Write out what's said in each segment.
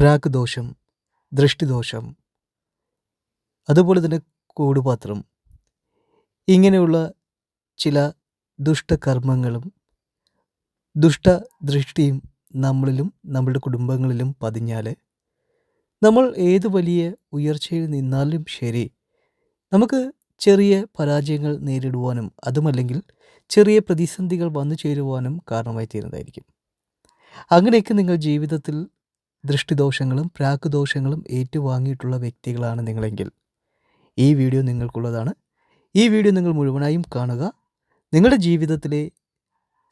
പ്രാക്ക് ദോഷം ദൃഷ്ടിദോഷം അതുപോലെ തന്നെ കൂടുപാത്രം. ഇങ്ങനെയുള്ള ചില ദുഷ്ടകർമ്മങ്ങളും ദുഷ്ടദൃഷ്ടിയും നമ്മളിലും നമ്മളുടെ കുടുംബങ്ങളിലും പതിഞ്ഞാൽ നമ്മൾ ഏത് വലിയ ഉയർച്ചയിൽ നിന്നാലും ശരി നമുക്ക് ചെറിയ പരാജയങ്ങൾ നേരിടുവാനും അതുമല്ലെങ്കിൽ ചെറിയ പ്രതിസന്ധികൾ വന്നു ചേരുവാനും കാരണമായി തീരുന്നതായിരിക്കും അങ്ങനെയൊക്കെ നിങ്ങൾ ജീവിതത്തിൽ ദൃഷ്ടിദോഷങ്ങളും പ്രാക്ദോഷങ്ങളും ഏറ്റുവാങ്ങിയിട്ടുള്ള വ്യക്തികളാണ് നിങ്ങളെങ്കിൽ. ഈ വീഡിയോ നിങ്ങൾക്കുള്ളതാണ്. ഈ വീഡിയോ നിങ്ങൾ മുഴുവനായും കാണുക. നിങ്ങളുടെ ജീവിതത്തിലെ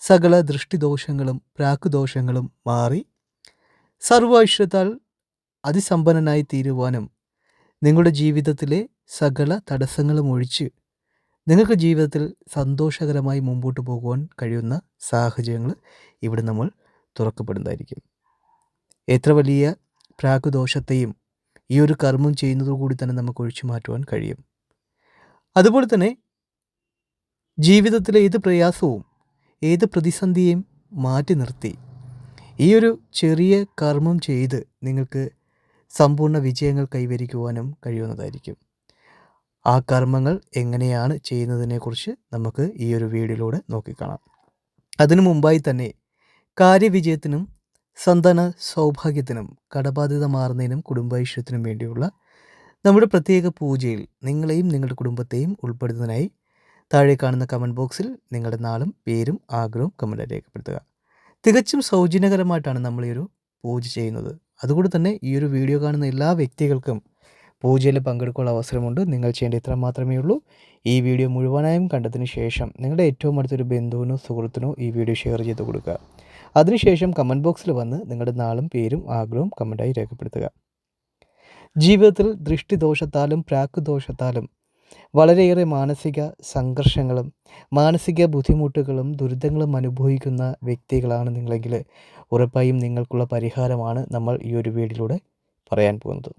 സകല ദൃഷ്ടിദോഷങ്ങളും പ്രാക്ദോഷങ്ങളും മാറി സർവൈശ്വരത്താൽ അതിസമ്പന്നനായി തീരുവാനും നിങ്ങളുടെ ജീവിതത്തിലെ സകല തടസ്സങ്ങളും ഒഴിച്ച് നിങ്ങൾക്ക് ജീവിതത്തിൽ സന്തോഷകരമായി മുമ്പോട്ട് പോകുവാൻ കഴിയുന്ന സാഹചര്യങ്ങൾ ഇവിടെ നമ്മൾ തുറക്കപ്പെടുന്നതായിരിക്കും. എത്ര വലിയ പ്രാഗുദോഷത്തെയും ഈ ഒരു കർമ്മം ചെയ്യുന്നതോടുകൂടി തന്നെ നമുക്ക് ഒഴിച്ചു മാറ്റുവാൻ കഴിയും. അതുപോലെ തന്നെ ജീവിതത്തിലെ ഏത് പ്രയാസവും ഏത് പ്രതിസന്ധിയെയും മാറ്റി നിർത്തി. ഈ ഒരു ചെറിയ കർമ്മം ചെയ്ത് നിങ്ങൾക്ക് സമ്പൂർണ വിജയങ്ങൾ കൈവരിക്കുവാനും കഴിയുന്നതായിരിക്കും. ആ കർമ്മങ്ങൾ എങ്ങനെയാണ് ചെയ്യുന്നതിനെക്കുറിച്ച് നമുക്ക് ഈ ഒരു വീഡിയോയിലൂടെ നോക്കിക്കാണാം. അതിനു മുമ്പായി തന്നെ കാര്യവിജയത്തിനും സന്താന സൗഭാഗ്യത്തിനും കടബാധ്യത മാറുന്നതിനും കുടുംബൈശ്വര്യത്തിനും വേണ്ടിയുള്ള നമ്മുടെ പ്രത്യേക പൂജയിൽ നിങ്ങളെയും നിങ്ങളുടെ കുടുംബത്തെയും ഉൾപ്പെടുത്തുന്നതിനായി താഴെ കാണുന്ന കമന്റ് ബോക്സിൽ നിങ്ങളുടെ നാളും പേരും ആഗ്രഹവും കമന്റായി രേഖപ്പെടുത്തുക. തികച്ചും സൗജന്യകരമായിട്ടാണ് നമ്മൾ ഈ ഒരു പൂജ ചെയ്യുന്നത്. അതുകൊണ്ട് തന്നെ ഈ ഒരു വീഡിയോ കാണുന്ന എല്ലാ വ്യക്തികൾക്കും പൂജയിൽ പങ്കെടുക്കാനുള്ള അവസരമുണ്ട്. നിങ്ങൾ ചെയ്യേണ്ട ഇത്ര മാത്രമേ ഉള്ളൂ. ഈ വീഡിയോ മുഴുവനായും കണ്ടതിന് ശേഷം നിങ്ങളുടെ ഏറ്റവും അടുത്തൊരു ബന്ധുവിനോ സുഹൃത്തിനോ ഈ വീഡിയോ ഷെയർ ചെയ്ത് കൊടുക്കുക. അതിനുശേഷം കമന്റ് ബോക്സിൽ വന്ന് നിങ്ങളുടെ നാളും പേരും ആഗ്രഹവും കമന്റായി രേഖപ്പെടുത്തുക. ജീവിതത്തിൽ ദൃഷ്ടിദോഷത്താലും പ്രാക്ക് ദോഷത്താലും വളരെയേറെ മാനസിക സംഘർഷങ്ങളും മാനസിക ബുദ്ധിമുട്ടുകളും ദുരിതങ്ങളും അനുഭവിക്കുന്ന വ്യക്തികളാണ് നിങ്ങളെങ്കിൽ ഉറപ്പായും നിങ്ങൾക്കുള്ള പരിഹാരമാണ് നമ്മൾ ഈ ഒരു വീഡിയോയിലൂടെ പറയാൻ പോകുന്നത്.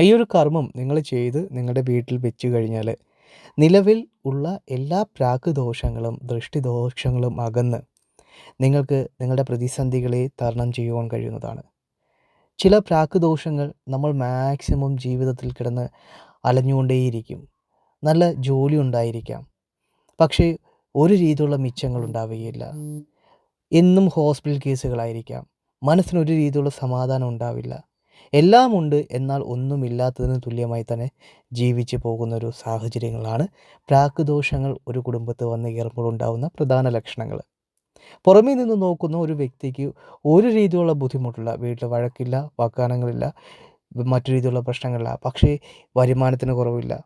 ഈ ഒരു കർമ്മം നിങ്ങൾ ചെയ്ത് നിങ്ങളുടെ വീട്ടിൽ വെച്ച് കഴിഞ്ഞാൽ നിലവിൽ ഉള്ള എല്ലാ പ്രാക്ക് ദോഷങ്ങളും ദൃഷ്ടിദോഷങ്ങളും അകന്ന് നിങ്ങൾക്ക് നിങ്ങളുടെ പ്രതിസന്ധികളെ തരണം ചെയ്യുവാൻ കഴിയുന്നതാണ്. ചില പ്രാക്ക് ദോഷങ്ങൾ നമ്മൾ മാക്സിമം ജീവിതത്തിൽ കിടന്ന് അലഞ്ഞുകൊണ്ടേയിരിക്കും. നല്ല ജോലി ഉണ്ടായിരിക്കാം. പക്ഷേ ഒരു രീതിയിലുള്ള മിച്ചങ്ങൾ ഉണ്ടാവുകയില്ല. എന്നും ഹോസ്പിറ്റൽ കേസുകളായിരിക്കാം. മനസ്സിനൊരു രീതിയിലുള്ള സമാധാനം ഉണ്ടാവില്ല. എല്ലാം ഉണ്ട് എന്നാൽ ഒന്നുമില്ലാത്തതിന് തുല്യമായി തന്നെ ജീവിച്ച് പോകുന്ന ഒരു സാഹചര്യങ്ങളാണ് പ്രാക്ക് ദോഷങ്ങൾ ഒരു കുടുംബത്ത് വന്ന് കയറുമ്പോൾ ഉണ്ടാകുന്ന പ്രധാന ലക്ഷണങ്ങൾ. പുറമേ നിന്ന് നോക്കുന്ന ഒരു വ്യക്തിക്ക് ഒരു രീതിയിലുള്ള ബുദ്ധിമുട്ടില്ല. വീട്ടിൽ വഴക്കില്ല വാഗ്ദാനങ്ങളില്ല മറ്റു രീതിയിലുള്ള പ്രശ്നങ്ങളില്ല. പക്ഷേ വരുമാനത്തിന് കുറവില്ല.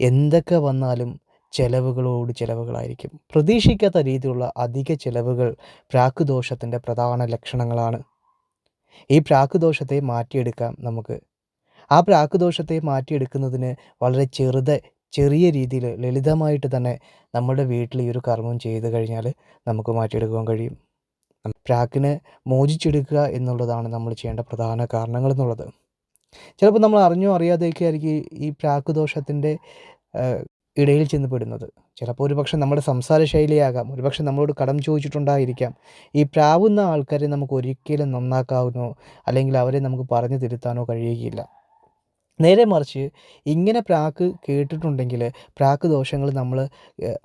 എന്തൊക്കെ വന്നാലും ചെലവുകളോട് ചെലവുകളായിരിക്കും. പ്രതീക്ഷിക്കാത്ത രീതിയിലുള്ള അധിക ചെലവുകൾ പ്രാക്കുദോഷത്തിന്റെ പ്രധാന ലക്ഷണങ്ങളാണ്. ഈ പ്രാക്കുദോഷത്തെ മാറ്റിയെടുക്കാം നമുക്ക്. ആ പ്രാക്കുദോഷത്തെ മാറ്റിയെടുക്കുന്നതിന് വളരെ ചെറുത് ചെറിയ രീതിയിൽ ലളിതമായിട്ട് തന്നെ നമ്മുടെ വീട്ടിൽ ഈ ഒരു കർമ്മം ചെയ്തു കഴിഞ്ഞാൽ നമുക്ക് മാറ്റിയെടുക്കുവാൻ കഴിയും. പ്രാക്കിനെ മോചിച്ചെടുക്കുക എന്നുള്ളതാണ് നമ്മൾ ചെയ്യേണ്ട പ്രധാന കാരണങ്ങൾ എന്നുള്ളത്. ചിലപ്പോൾ നമ്മൾ അറിഞ്ഞോ അറിയാതെയൊക്കെ ആയിരിക്കും ഈ പ്രാക്ക് ദോഷത്തിന്റെ ഇടയിൽ ചെന്ന് പെടുന്നത്. ചിലപ്പോൾ ഒരുപക്ഷെ നമ്മുടെ സംസാര ശൈലിയാകാം ഒരുപക്ഷെ നമ്മളോട് കടം ചോദിച്ചിട്ടുണ്ടായിരിക്കാം. ഈ പ്രാവുന്ന ആൾക്കാരെ നമുക്ക് ഒരിക്കലും നന്നാക്കാവുന്നോ അല്ലെങ്കിൽ അവരെ നമുക്ക് പറഞ്ഞു തിരുത്താനോ കഴിയുകയില്ല. നേരെ മറിച്ച് ഇങ്ങനെ പ്രാക്ക് കേട്ടിട്ടുണ്ടെങ്കിൽ പ്രാക്ക് ദോഷങ്ങൾ നമ്മൾ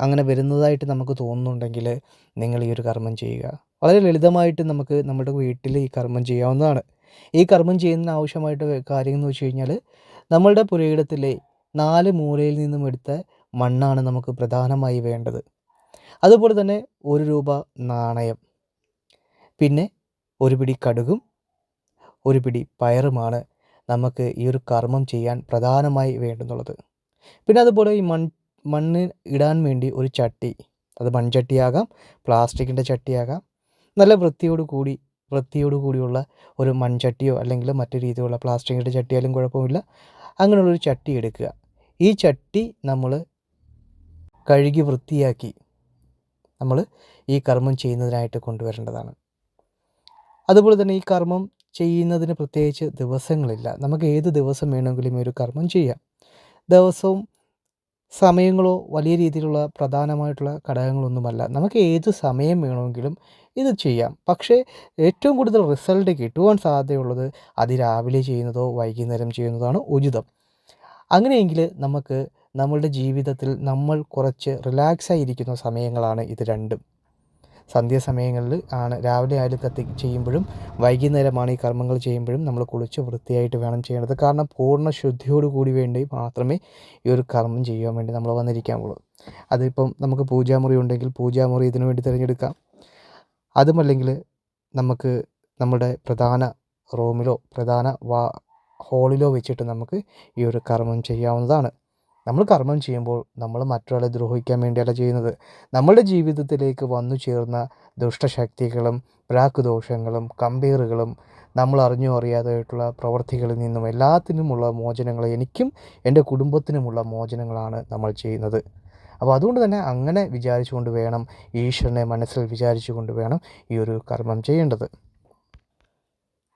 അങ്ങനെ വരുന്നതായിട്ട് നമുക്ക് തോന്നുന്നുണ്ടെങ്കിൽ നിങ്ങൾ ഈ ഒരു കർമ്മം ചെയ്യുക. വളരെ ലളിതമായിട്ട് നമുക്ക് നമ്മുടെ വീട്ടിൽ ഈ കർമ്മം ചെയ്യാവുന്നതാണ്. ഈ കർമ്മം ചെയ്യുന്നതിന് ആവശ്യമായിട്ട് കാര്യം എന്ന് വെച്ച് കഴിഞ്ഞാൽ നമ്മളുടെ പുരയിടത്തിലെ നാല് മൂലയിൽ നിന്നും എടുത്ത മണ്ണാണ് നമുക്ക് പ്രധാനമായി വേണ്ടത്. അതുപോലെ തന്നെ ഒരു രൂപ നാണയം. പിന്നെ ഒരു പിടി കടുകും ഒരു പിടി പയറുമാണ്. നമുക്ക് ഈ ഒരു കർമ്മം ചെയ്യാൻ പ്രധാനമായി വേണ്ടുന്നുള്ളത്. പിന്നെ അതുപോലെ ഈ മൺ മണ്ണ് ഇടാൻ വേണ്ടി ഒരു ചട്ടി. അത് മൺചട്ടിയാകാം പ്ലാസ്റ്റിക്കിന്റെ ചട്ടിയാകാം. നല്ല വൃത്തിയോട് കൂടി വൃത്തിയോട് കൂടിയുള്ള ഒരു മൺചട്ടിയോ അല്ലെങ്കിൽ മറ്റു രീതിയിലുള്ള പ്ലാസ്റ്റിക്കിന്റെ ചട്ടിയാലും കുഴപ്പമില്ല. അങ്ങനെയുള്ളൊരു ചട്ടി എടുക്കുക. ഈ ചട്ടി നമ്മൾ കഴുകി വൃത്തിയാക്കി നമ്മൾ ഈ കർമ്മം ചെയ്യുന്നതിനായിട്ട് കൊണ്ടുവരേണ്ടതാണ്. അതുപോലെ തന്നെ ഈ കർമ്മം ചെയ്യുന്നതിന് പ്രത്യേകിച്ച് ദിവസങ്ങളില്ല. നമുക്ക് ഏത് ദിവസം വേണമെങ്കിലും ഒരു കർമ്മം ചെയ്യാം. ദിവസവും സമയങ്ങളോ വലിയ രീതിയിലുള്ള പ്രധാനമായിട്ടുള്ള ഘടകങ്ങളൊന്നുമല്ല. നമുക്ക് ഏത് സമയം വേണമെങ്കിലും ഇത് ചെയ്യാം. പക്ഷേ ഏറ്റവും കൂടുതൽ റിസൾട്ട് കിട്ടുവാൻ സാധ്യതയുള്ളത് അതിരാവിലെ ചെയ്യുന്നതോ വൈകുന്നേരം ചെയ്യുന്നതാണ് ഉചിതം. അങ്ങനെയെങ്കിൽ നമുക്ക് നമ്മളുടെ ജീവിതത്തിൽ നമ്മൾ കുറച്ച് റിലാക്സ് ആയിരിക്കുന്ന സമയങ്ങളാണ് ഇത് രണ്ടും. സന്ധ്യാസമയങ്ങളിൽ ആണ്. രാവിലെ ആയാലും കത്തി ചെയ്യുമ്പോഴും വൈകുന്നേരമാണ് ഈ കർമ്മങ്ങൾ ചെയ്യുമ്പോഴും നമ്മൾ കുളിച്ച് വൃത്തിയായിട്ട് വേണം ചെയ്യേണ്ടത്. കാരണം പൂർണ ശുദ്ധിയോട് കൂടി വേണ്ടി മാത്രമേ ഈ ഒരു കർമ്മം ചെയ്യാൻ വേണ്ടി നമ്മൾ വന്നിരിക്കാവുള്ളൂ. അതിപ്പം നമുക്ക് പൂജാമുറി ഉണ്ടെങ്കിൽ പൂജാമുറി ഇതിനു വേണ്ടി തിരഞ്ഞെടുക്കാം. അതുമല്ലെങ്കിൽ നമുക്ക് നമ്മുടെ പ്രധാന റൂമിലോ പ്രധാന വാ ഹോളിലോ വെച്ചിട്ട് നമുക്ക് ഈ ഒരു കർമ്മം ചെയ്യാവുന്നതാണ്. നമ്മൾ കർമ്മം ചെയ്യുമ്പോൾ നമ്മൾ മറ്റൊരാളെ ദ്രോഹിക്കാൻ വേണ്ടിയല്ല ചെയ്യുന്നത്. നമ്മളുടെ ജീവിതത്തിലേക്ക് വന്നു ചേർന്ന ദുഷ്ടശക്തികളും പ്രാക്കുദോഷങ്ങളും കമ്പീറുകളും നമ്മൾ അറിഞ്ഞോ അറിയാതായിട്ടുള്ള പ്രവർത്തികളിൽ നിന്നും എല്ലാത്തിനുമുള്ള മോചനങ്ങൾ എനിക്കും എന്റെ കുടുംബത്തിനുമുള്ള മോചനങ്ങളാണ് നമ്മൾ ചെയ്യുന്നത്. അപ്പോൾ അതുകൊണ്ട് തന്നെ അങ്ങനെ വിചാരിച്ചുകൊണ്ട് വേണം ഈശ്വരനെ മനസ്സിൽ വിചാരിച്ചുകൊണ്ട് വേണം ഈ ഒരു കർമ്മം ചെയ്യേണ്ടത്.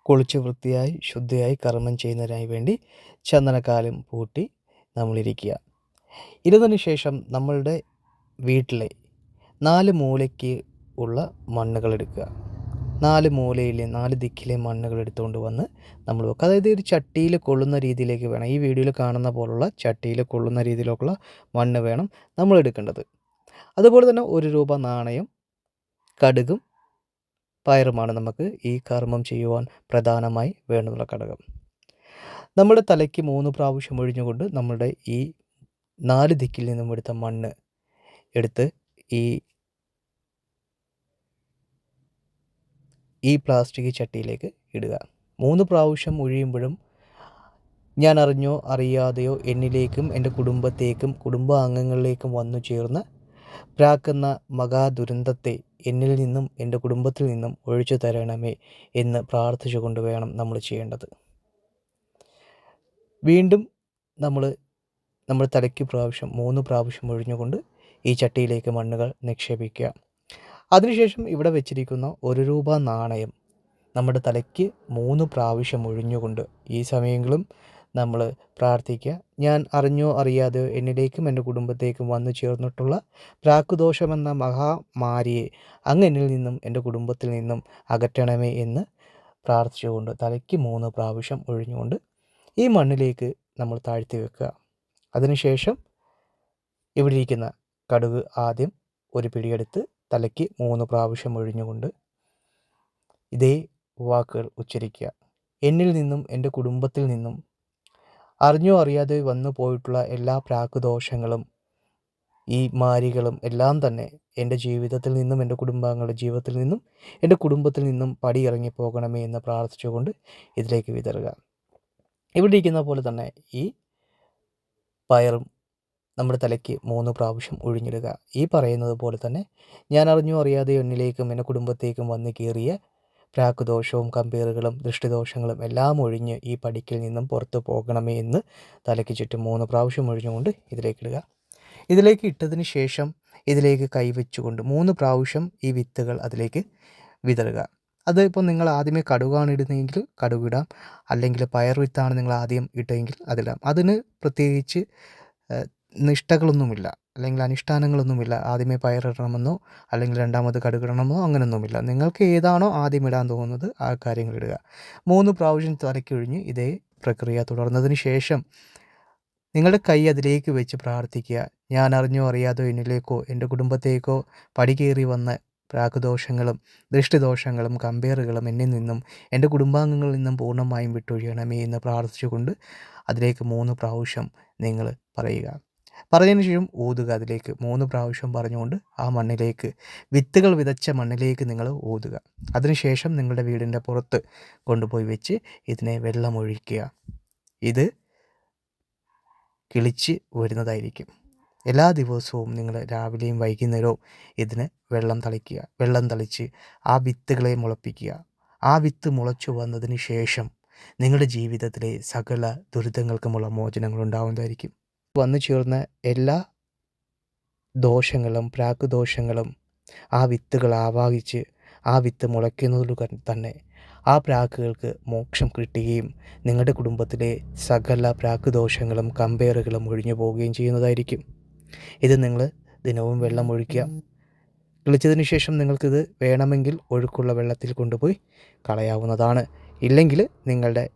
കുളിച്ച് വൃത്തിയായി ശുദ്ധിയായി കർമ്മം ചെയ്യുന്നതിനായി വേണ്ടി ചന്ദനക്കാലം പൂട്ടി നമ്മളിരിക്കുക. ഇരുന്നതിന് ശേഷം നമ്മളുടെ വീട്ടിലെ നാല് മൂലയ്ക്ക് ഉള്ള മണ്ണുകൾ എടുക്കുക. നാല് മൂലയിലെ നാല് ദിക്കിലെ മണ്ണുകൾ എടുത്തുകൊണ്ട് വന്ന് നമ്മൾ വെക്കുക. അതായത് ഒരു ചട്ടിയിൽ കൊള്ളുന്ന രീതിയിലേക്ക് വേണം. ഈ വീഡിയോയിൽ കാണുന്ന പോലുള്ള ചട്ടിയിൽ കൊള്ളുന്ന രീതിയിലുള്ള മണ്ണ് വേണം നമ്മൾ എടുക്കേണ്ടത്. അതുപോലെ തന്നെ ഒരു രൂപ നാണയം കടുകും പയറുമാണ് നമുക്ക് ഈ കർമ്മം ചെയ്യുവാൻ പ്രധാനമായി വേണ്ടുന്ന ഘടകം. നമ്മുടെ തലയ്ക്ക് മൂന്ന് പ്രാവശ്യം ഒഴിഞ്ഞുകൊണ്ട് നമ്മുടെ ഈ നാല് ദിക്കിൽ നിന്നും എടുത്ത മണ്ണ് എടുത്ത് ഈ ഈ പ്ലാസ്റ്റിക് ചട്ടിയിലേക്ക് ഇടുക. മൂന്ന് പ്രാവശ്യം ഒഴിയുമ്പോഴും ഞാൻ അറിഞ്ഞോ അറിയാതെയോ എന്നിലേക്കും എന്റെ കുടുംബത്തേക്കും കുടുംബാംഗങ്ങളിലേക്കും വന്നു ചേർന്ന പ്രാക്കുന്ന മഹാദുരന്തത്തെ എന്നിൽ നിന്നും എന്റെ കുടുംബത്തിൽ നിന്നും ഒഴിച്ചു തരണമേ എന്ന് പ്രാർത്ഥിച്ചുകൊണ്ട് വേണം നമ്മൾ ചെയ്യേണ്ടത്. വീണ്ടും നമ്മൾ നമ്മൾ തലയ്ക്ക് പ്രാവശ്യം മൂന്ന് പ്രാവശ്യം ഒഴിഞ്ഞുകൊണ്ട് ഈ ചട്ടിയിലേക്ക് മണ്ണുകൾ നിക്ഷേപിക്കുക. അതിനുശേഷം ഇവിടെ വെച്ചിരിക്കുന്ന ഒരു രൂപ നാണയം നമ്മുടെ തലയ്ക്ക് മൂന്ന് പ്രാവശ്യം ഒഴിഞ്ഞുകൊണ്ട് ഈ സമയങ്ങളും നമ്മൾ പ്രാർത്ഥിക്കുക. ഞാൻ അറിഞ്ഞോ അറിയാതെയോ എന്നിലേക്കും എന്റെ കുടുംബത്തേക്കും വന്നു ചേർന്നിട്ടുള്ള പ്രാക്കുദോഷമെന്ന മഹാമാരിയെ അങ്ങ് എന്നിൽ നിന്നും എന്റെ കുടുംബത്തിൽ നിന്നും അകറ്റണമേ എന്ന് പ്രാർത്ഥിച്ചുകൊണ്ട് തലയ്ക്ക് മൂന്ന് പ്രാവശ്യം ഒഴിഞ്ഞുകൊണ്ട് ഈ മണ്ണിലേക്ക് നമ്മൾ താഴ്ത്തി വെക്കുക. അതിനുശേഷം ഇവിടെ ഇരിക്കുന്ന കടുക് ആദ്യം ഒരു പിടിയെടുത്ത് തലയ്ക്ക് മൂന്ന് പ്രാവശ്യം ഒഴിഞ്ഞുകൊണ്ട് ഇതേ വാക്കുകൾ ഉച്ചരിക്കുക. എന്നിൽ നിന്നും എന്റെ കുടുംബത്തിൽ നിന്നും അറിഞ്ഞോ അറിയാതെ വന്നു പോയിട്ടുള്ള എല്ലാ പ്രാക്കുദോഷങ്ങളും ഈ മാരികളും എല്ലാം തന്നെ എന്റെ ജീവിതത്തിൽ നിന്നും എന്റെ കുടുംബാംഗങ്ങളുടെ ജീവിതത്തിൽ നിന്നും എന്റെ കുടുംബത്തിൽ നിന്നും പടിയിറങ്ങി പോകണമേ എന്ന് പ്രാർത്ഥിച്ചുകൊണ്ട് ഇതിലേക്ക് വിതറുക. ഇവിടെ ഇരിക്കുന്ന പോലെ തന്നെ ഈ പയറും നമ്മുടെ തലയ്ക്ക് മൂന്ന് പ്രാവശ്യം ഒഴിഞ്ഞിടുക ഈ പറയുന്നത് പോലെ തന്നെ ഞാൻ അറിഞ്ഞോ അറിയാതെ എന്നിലേക്കും എന്റെ കുടുംബത്തേക്കും വന്ന് കയറിയ പ്രാക്കുദോഷവും കമ്പീറുകളും ദൃഷ്ടിദോഷങ്ങളും എല്ലാം ഒഴിഞ്ഞ് ഈ പടിക്കിൽ നിന്നും പുറത്തു പോകണമേ എന്ന് തലയ്ക്ക് ചുറ്റും മൂന്ന് പ്രാവശ്യം ഒഴിഞ്ഞുകൊണ്ട് ഇതിലേക്ക് ഇടുക. ഇതിലേക്ക് ഇട്ടതിന് ശേഷം ഇതിലേക്ക് കൈവച്ചുകൊണ്ട് മൂന്ന് പ്രാവശ്യം ഈ വിത്തുകൾ അതിലേക്ക് വിതറുക. അത് ഇപ്പോൾ നിങ്ങൾ ആദ്യമേ കടുകാണ് ഇടുന്നതെങ്കിൽ കടുകിടാം അല്ലെങ്കിൽ പയർ വിത്താണ് നിങ്ങൾ ആദ്യം ഇട്ടെങ്കിൽ അതിടാം അതിന് പ്രത്യേകിച്ച് നിഷ്ഠകളൊന്നുമില്ല. അല്ലെങ്കിൽ അനുഷ്ഠാനങ്ങളൊന്നുമില്ല. ആദ്യമേ പയറിടണമെന്നോ അല്ലെങ്കിൽ രണ്ടാമത് കടുകിടണമെന്നോ അങ്ങനെയൊന്നുമില്ല നിങ്ങൾക്ക് ഏതാണോ ആദ്യം ഇടാൻ തോന്നുന്നത് ആ കാര്യങ്ങൾ ഇടുക. മൂന്ന് പ്രാവശ്യം തലക്കൊഴിഞ്ഞ് ഇതേ പ്രക്രിയ തുടർന്നതിന് ശേഷം നിങ്ങളുടെ കൈ അതിലേക്ക് വെച്ച് പ്രാർത്ഥിക്കുക. ഞാൻ അറിഞ്ഞോ അറിയാതോ എന്നിലേക്കോ എന്റെ കുടുംബത്തേക്കോ പടികേറി വന്ന പ്രാക്കുദോഷങ്ങളും ദൃഷ്ടിദോഷങ്ങളും കമ്പയറുകളും എന്നിൽ നിന്നും എന്റെ കുടുംബാംഗങ്ങളിൽ നിന്നും പൂർണമായും വിട്ടൊഴിയണമേ എന്ന് പ്രാർത്ഥിച്ചുകൊണ്ട് അതിലേക്ക് മൂന്ന് പ്രാവശ്യം നിങ്ങൾ പറയുക. പറഞ്ഞതിന് ശേഷം ഊതുക അതിലേക്ക്. മൂന്ന് പ്രാവശ്യം പറഞ്ഞുകൊണ്ട് ആ മണ്ണിലേക്ക് വിത്തുകൾ വിതച്ച മണ്ണിലേക്ക് നിങ്ങൾ ഊതുക അതിനുശേഷം നിങ്ങളുടെ വീടിന്റെ പുറത്ത് കൊണ്ടുപോയി വെച്ച് ഇതിനെ വെള്ളമൊഴിക്കുക. ഇത് കിളിച്ച് വരുന്നതായിരിക്കും. എല്ലാ ദിവസവും നിങ്ങൾ രാവിലെയും വൈകുന്നേരവും ഇതിന് വെള്ളം തളിക്കുക. വെള്ളം തളിച്ച് ആ വിത്തുകളെ മുളപ്പിക്കുക. ആ വിത്ത് മുളച്ചു വന്നതിന് ശേഷം നിങ്ങളുടെ ജീവിതത്തിലെ സകല ദുരിതങ്ങൾക്കുമുള്ള മോചനങ്ങൾ ഉണ്ടാവുന്നതായിരിക്കും. വന്നു ചേർന്ന എല്ലാ ദോഷങ്ങളും പ്രാക്കുദോഷങ്ങളും ആ വിത്തുകൾ ആവാഹിച്ച് ആ വിത്ത് മുളയ്ക്കുന്നതിലു തന്നെ ആ പ്രാക്കുകൾക്ക് മോക്ഷം കിട്ടുകയും നിങ്ങളുടെ കുടുംബത്തിലെ സകല പ്രാക്കുദോഷങ്ങളും കമ്പയറുകളും ഒഴിഞ്ഞു പോവുകയും ചെയ്യുന്നതായിരിക്കും. ഇത് നിങ്ങൾ ദിനവും വെള്ളം ഒഴിക്കുക. കിളിച്ചതിന് ശേഷം നിങ്ങൾക്കിത് വേണമെങ്കിൽ ഒഴുക്കുള്ള വെള്ളത്തിൽ കൊണ്ടുപോയി കളയാവുന്നതാണ്. ഇല്ലെങ്കിൽ നിങ്ങളുടെ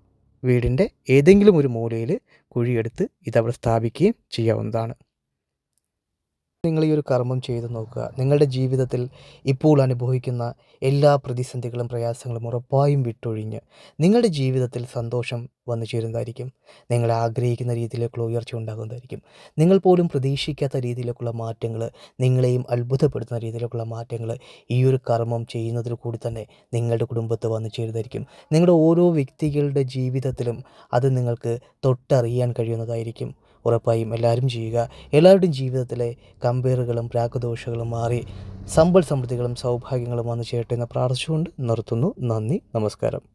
വീടിന്റെ ഏതെങ്കിലും ഒരു മൂലയിൽ കുഴിയെടുത്ത് ഇതവിടെ സ്ഥാപിക്കുകയും ചെയ്യാവുന്നതാണ്. നിങ്ങൾ ഈ ഒരു കർമ്മം ചെയ്തു നോക്കുക. നിങ്ങളുടെ ജീവിതത്തിൽ ഇപ്പോൾ അനുഭവിക്കുന്ന എല്ലാ പ്രതിസന്ധികളും പ്രയാസങ്ങളും ഉറപ്പായും വിട്ടൊഴിഞ്ഞ് നിങ്ങളുടെ ജീവിതത്തിൽ സന്തോഷം വന്നു ചേരുന്നതായിരിക്കും. നിങ്ങൾ ആഗ്രഹിക്കുന്ന രീതിയിലേക്കുള്ള ഉയർച്ച ഉണ്ടാകുന്നതായിരിക്കും. നിങ്ങൾ പോലും പ്രതീക്ഷിക്കാത്ത രീതിയിലേക്കുള്ള മാറ്റങ്ങൾ നിങ്ങളെയും അത്ഭുതപ്പെടുത്തുന്ന രീതിയിലേക്കുള്ള മാറ്റങ്ങൾ ഈ ഒരു കർമ്മം ചെയ്യുന്നതിൽ കൂടി തന്നെ നിങ്ങളുടെ കുടുംബത്ത് വന്നു ചേരുന്നതായിരിക്കും. നിങ്ങളുടെ ഓരോ വ്യക്തികളുടെ ജീവിതത്തിലും അത് നിങ്ങൾക്ക് തൊട്ടറിയാൻ കഴിയുന്നതായിരിക്കും. ഉറപ്പായും എല്ലാവരും ചെയ്യുക. എല്ലാവരുടെയും ജീവിതത്തിലെ കമ്പയറുകളും പ്രാക്കുദോഷങ്ങളും മാറി സമ്പൽ സമൃദ്ധികളും സൗഭാഗ്യങ്ങളും വന്നു ചേരട്ടെ എന്ന് പ്രാർത്ഥിച്ചുകൊണ്ട് നിർത്തുന്നു. നന്ദി. നമസ്കാരം.